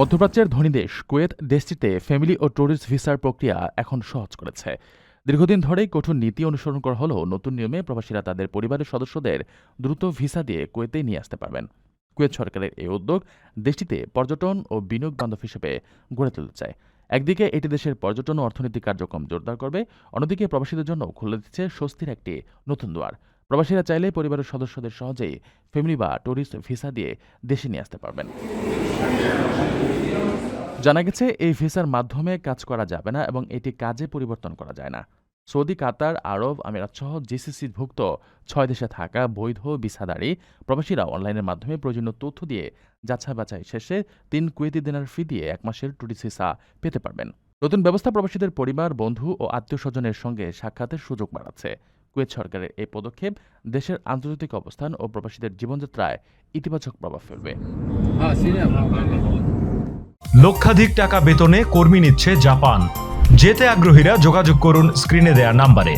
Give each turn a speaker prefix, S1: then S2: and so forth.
S1: মধ্যপ্রাচ্যের ধনী দেশ কুয়েত দেশটিতে ফ্যামিলি ও ট্যুরিস্ট ভিসার প্রক্রিয়া এখন সহজ করেছে। দীর্ঘদিন ধরেই কঠোর নীতি অনুসরণ করা হলেও নতুন নিয়মে প্রবাসীরা তাদের পরিবারের সদস্যদের দ্রুত ভিসা দিয়ে কুয়েতে নিয়ে আসতে পারবেন। কুয়েত সরকারের এই উদ্যোগ দেশটিতে পর্যটন ও বিনিয়োগ বান্ধব হিসেবে গড়ে তুলতে চায়। একদিকে এটি দেশের পর্যটন ও অর্থনৈতিক কার্যক্রম জোরদার করবে, অন্যদিকে প্রবাসীদের জন্য খুলে দিচ্ছে স্বস্তির একটি নতুন দুয়ার। প্রবাসীরা চাইলে পরিবারের সদস্যদের সহজেই ফ্যামিলি বা ট্যুরিস্ট ভিসা দিয়ে দেশে নিয়ে আসতে পারবেন। জানা গেছে, এই ভিসার মাধ্যমে কাজ করা যাবে না এবং এটি কাজে পরিবর্তন করা যায় না। সৌদি, কাতার, আরব আমিরাত সহ জিসিসিভুক্ত ছয় দেশে থাকা বৈধ ভিসাদারী প্রবাসীরা অনলাইনের মাধ্যমে প্রয়োজনীয় তথ্য দিয়ে যাচাই বাছাই শেষে তিন কুয়েতি দিনার ফি দিয়ে এক মাসের টুরিস্ট ভিসা পেতে পারবেন। নতুন ব্যবস্থা প্রবাসীদের পরিবার, বন্ধু ও আত্মীয় স্বজনের সঙ্গে সাক্ষাতের সুযোগ বাড়াচ্ছে। কুয়েত সরকারের এই পদক্ষেপ দেশের আন্তর্জাতিক অবস্থান ও প্রবাসীদের জীবনযাত্রায় ইতিবাচক প্রভাব ফেলবে।
S2: লক্ষাধিক টাকা বেতনে কর্মী নিচ্ছে জাপান। যেতে আগ্রহীরা যোগাযোগ করুন স্ক্রিনে দেয়া নাম্বারে।